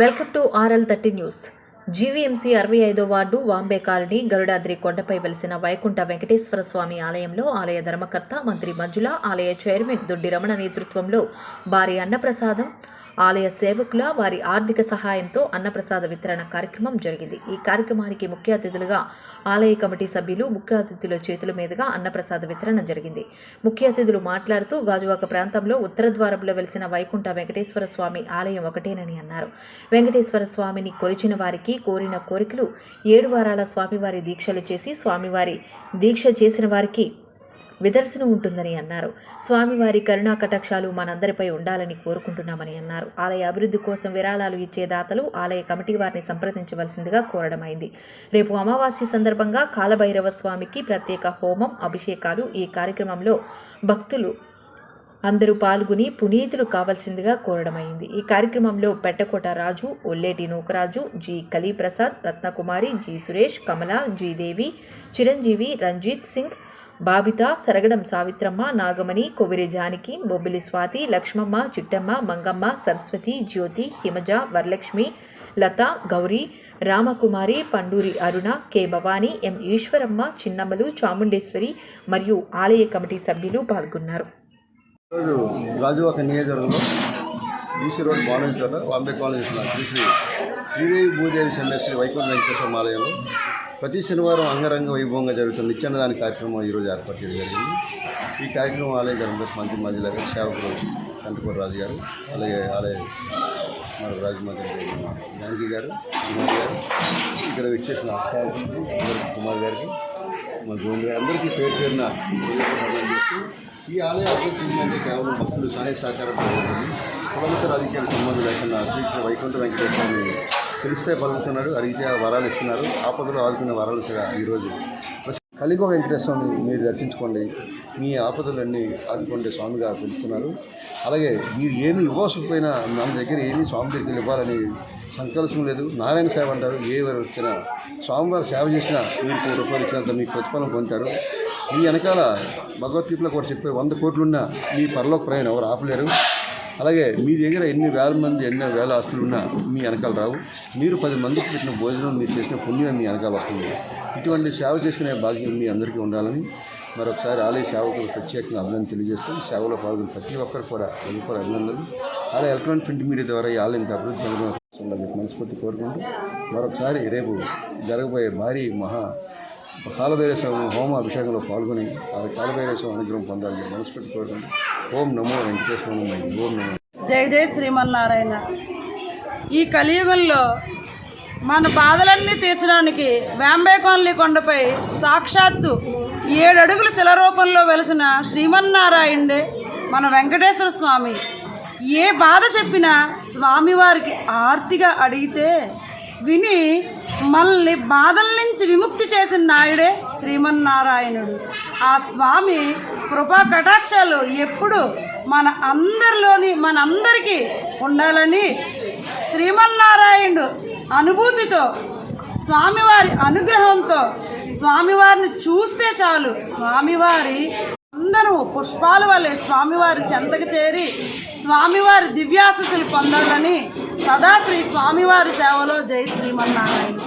Welcome to R L thirty news. GVMC అరవై ఐదో ward Vambay colony Garudadri కొండపై వెలిసిన వైకుంఠ వెంకటేశ్వర స్వామి ఆలయంలో ఆలయ ధర్మకర్త మంత్రి మంజుల ఆలయ చైర్మన్ దొడ్డి రమణ నేతృత్వంలో భారీ అన్నప్రసాదం ఆలయ సేవకుల వారి ఆర్థిక సహాయంతో అన్నప్రసాద వితరణ కార్యక్రమం జరిగింది. ఈ కార్యక్రమానికి ముఖ్య అతిథులుగా ఆలయ కమిటీ సభ్యులు ముఖ్య అతిథుల చేతుల మీదుగా అన్నప్రసాద వితరణ జరిగింది. ముఖ్య అతిథులు మాట్లాడుతూ గాజువాక ప్రాంతంలో ఉత్తర ద్వారంలో వెలిసిన వైకుంఠ వెంకటేశ్వర స్వామి ఆలయం ఒకటేనని అన్నారు. వెంకటేశ్వర స్వామిని కొలిచిన వారికి కోరిన కోరికలు ఏడు వారాల స్వామివారి దీక్షలు చేసి స్వామివారి దీక్ష చేసిన వారికి విదర్శన ఉంటుందని అన్నారు. స్వామివారి కరుణా కటాక్షాలు మనందరిపై ఉండాలని కోరుకుంటున్నామని అన్నారు. ఆలయ అభివృద్ధి కోసం విరాళాలు ఇచ్చే దాతలు ఆలయ కమిటీ వారిని సంప్రదించవలసిందిగా కోరడమైంది. రేపు అమావాస్య సందర్భంగా కాలభైరవ స్వామికి ప్రత్యేక హోమం అభిషేకాలు ఈ కార్యక్రమంలో భక్తులు అందరూ పాల్గొని పునీతులు కావాల్సిందిగా కోరడమైంది. ఈ కార్యక్రమంలో Pettakota Raju Olleti Nookaraju G Kaliprasad Ratnakumari G Suresh Kamala G Devi Chiranjeevi Ranjit Singh Babitha Saragadam Savitramma Nagamani Koviri Janaki Bobbili Swathi Lakshmamma Chittamma Mangamma Saraswathi Jyothi Himaja Varalakshmi Latha Gowri Ramakumari Panduri Aruna K Bhavani M Eswaramma Chinnammalu Chamundeswari మరియు ఆలయ committee సభ్యులు పాల్గొన్నారు. ఈరోజు నియోజకవర్గంలో BC road బాణం చోట Bombay colony Sri Sridevi Bhudevi Sanyasi Vaikunta Venkateswara ఆలయంలో ప్రతి శనివారం అంగరంగ వైభవంగా జరుగుతున్న నిత్యాన్నదాన కార్యక్రమం ఈరోజు ఏర్పాటు చేయడం జరిగింది. ఈ కార్యక్రమం ఆలయ ధర్మదర్శ మంత్రి మధ్యలో గారు సేవకులు కంటపూర్ రాజు గారు అలాగే ఆలయ మన రాజమండ్రి గాంధీ గారు కుమార్ గారు ఇక్కడ వచ్చేసిన సేవకులు కుమార్ గారికి మన గోవింద గారు అందరికీ పేరు పేరున ఈ ఆలయ అభివృద్ధి కేవలం భక్తులు సహాయ సహకారం జరుగుతుంది కులమత రాజకీయాలకు సంబంధం లేకుండా శ్రీకృష్ణ వైకుంఠ వెంకటేశ్వరుని తెలిస్తే పలుకుతున్నాడు అడిగితే వరాలు ఇస్తున్నారు. ఆపదలు ఆదుకునే వరాలు ఈరోజు కలిగో వెంకటేశ్వరుని మీరు దర్శించుకోండి. మీ ఆపదలన్నీ ఆదుకోండి స్వామిగా పిలుస్తున్నారు. అలాగే మీరు ఏమి ఇవ్వకపోయినా మన దగ్గర ఏమి స్వామి దగ్గర ఇవ్వాలని సంకల్పం లేదు. నారాయణ సేవ అంటారు. ఏ వారు వచ్చినా స్వామివారు సేవ చేసినా మీరు కోటి రూపాయలు ఇచ్చినంత మీకు ప్రతిఫలం పొందుతారు. మీ వెనకాల భగవద్గీతలో కూడా చెప్పే వంద కోట్లున్నా మీ పరలోక ప్రయాణం ఎవరు ఆపలేరు. అలాగే మీ దగ్గర ఎన్ని వేల మంది ఎన్ని వేల ఆస్తులు ఉన్నా మీ వెనకాల రావు. మీరు పది మందికి పెట్టిన భోజనం మీరు చేసిన పుణ్యం మీ వెనకాల వస్తుంది. ఇటువంటి సేవ చేసుకునే భాగ్యం మీ అందరికీ ఉండాలని మరొకసారి ఆలయ సేవకులు ప్రత్యేకంగా అభినందన తెలియజేస్తాం సేవలో పాల్గొన్న ప్రతి ఒక్కరు కూడా వెళ్ళిపోయి అభినందనలు. అలా ఎలక్ట్రానిక్ ప్రింట్ మీడియా ద్వారా ఈ ఆలయం అభివృద్ధి చెందడం మీకు మనస్ఫూర్తి కోరుకుంటూ మరొకసారి రేపు జరగబోయే భారీ మహా కాలభైరస్వామి హోమ అభిషేకంలో పాల్గొని ఆ కాలభైరస్వామి అనుగ్రహం పొందాలని మనస్ఫూర్తి కోరుకుంటూ ఓం నమో వెంకటేశ్వర ఓం నమో జై జై శ్రీమన్నారాయణ. ఈ కలియుగంలో మన బాధలన్నీ తీర్చడానికి వేంబే కొండపై సాక్షాత్తు ఏడడుగుల శిల రూపంలో వెలిసిన శ్రీమన్నారాయణుడే మన వెంకటేశ్వర స్వామి. ఏ బాధ చెప్పినా స్వామివారికి ఆర్తిగా అడిగితే విని మనల్ని బాధల నుంచి విముక్తి చేసిన నాయుడే శ్రీమన్నారాయణుడు. ఆ స్వామి కృపా కటాక్షాలు ఎప్పుడు మన అందరిలోని మనందరికీ ఉండాలని శ్రీమన్నారాయణుడు అనుభూతితో స్వామివారి అనుగ్రహంతో స్వామివారిని చూస్తే చాలు. స్వామివారి అందరూ పుష్పాల వలె స్వామివారి చెంతకు చేరి స్వామివారి దివ్యాశస్సులు పొందాలని సదాశ్రీ స్వామివారి సేవలో జై శ్రీమన్నారాయణ.